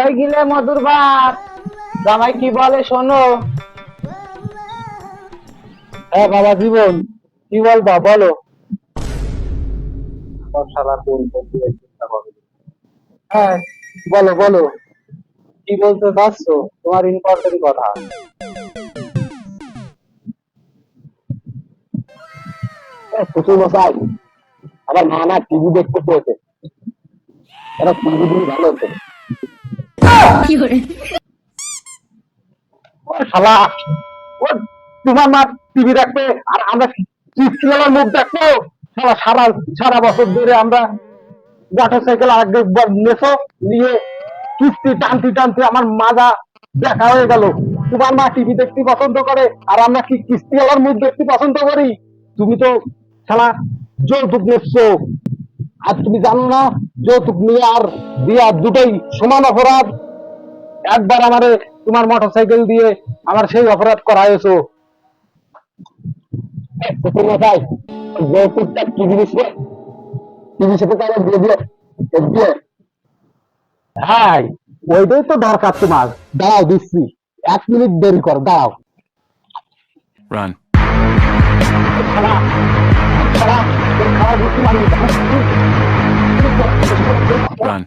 ওই গিলে মধুর ভাত জামাই কি বলে শোনো? হ্যাঁ বাবা, জীবন। কি বলো। চিন্তা করে হ্যাঁ বলো বলো। কি বলতে চাচ্ছ? তোমার ইম্পর্টেন্ট কথা। শ্বশুর মশাই, আমার মা না টিভি দেখতে পেয়েছে টিভি ভালো হতো ও শালা ও তোমার মা টিভি দেখবে আর আমরা সিনেমার মুখ দেখব। সারা সারা সারা বছর ধরে আমরা মোটর সাইকেল একবার নেছো নিয়ে কিস্তি টানতে টানতে আমার মাজা দেখা হয়ে গেল। তোমার মা টিভি দেখতে পছন্দ করে আর আমরা কি কিস্তি আবার মুখ দেখতে পছন্দ করি? তুমি তো শালা যৌতুক নেছো আর তুমি জানো না যৌতুক নিয়ে আর বিয়া দুটোই সমান অপরাধ। একবার আমারে তোমার মোটর সাইকেল দিয়ে আমার সেই অপরাধ করা হয়েছো কোথায় যৌতুকটা কি জিনিস রে? কি জিনিস এটা তাহলে দিয়ে দিয়ে দিয়ে হ্যাঁ ওইটাই তো দরকার তোমার। দাও দিচ্ছি। এক মিনিট দেরি কর দাও। খাওয়া পারবি Run.